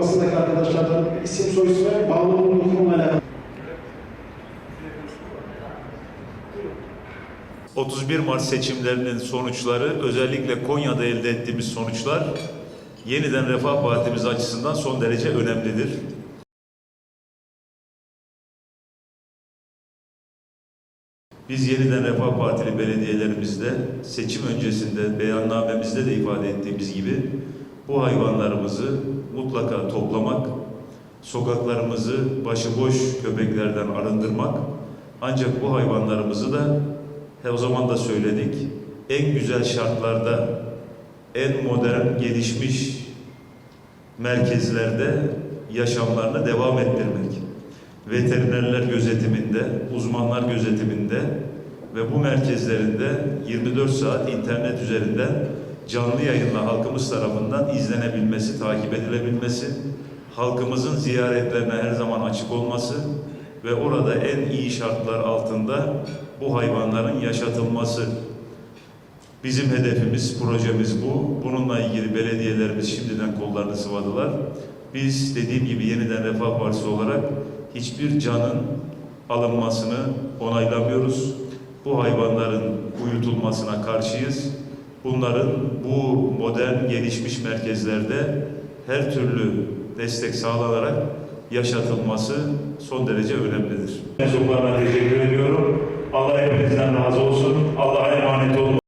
basındaki arkadaşlardan isim soyisim ve bağlı alakalı 31 Mart seçimlerinin sonuçları, özellikle Konya'da elde ettiğimiz sonuçlar yeniden Refah Partimiz açısından son derece önemlidir. Biz yeniden Refah Partili belediyelerimizde seçim öncesinde beyannamemizde de ifade ettiğimiz gibi bu hayvanlarımızı mutlaka toplamak, sokaklarımızı başıboş köpeklerden arındırmak ancak bu hayvanlarımızı da he, o zaman da söyledik en güzel şartlarda en modern gelişmiş merkezlerde yaşamlarını devam ettirmek. Veterinerler gözetiminde, uzmanlar gözetiminde ve bu merkezlerinde 24 saat internet üzerinden canlı yayınla halkımız tarafından izlenebilmesi, takip edilebilmesi, halkımızın ziyaretlerine her zaman açık olması ve orada en iyi şartlar altında bu hayvanların yaşatılması Bizim hedefimiz, projemiz bu. Bununla ilgili belediyelerimiz şimdiden kollarını sıvadılar. Biz dediğim gibi yeniden Refah Partisi olarak hiçbir canın alınmasını onaylamıyoruz. Bu hayvanların uyutulmasına karşıyız. Bunların bu modern gelişmiş merkezlerde her türlü destek sağlanarak yaşatılması son derece önemlidir. Mensuplarına teşekkür ediyorum. Allah'a.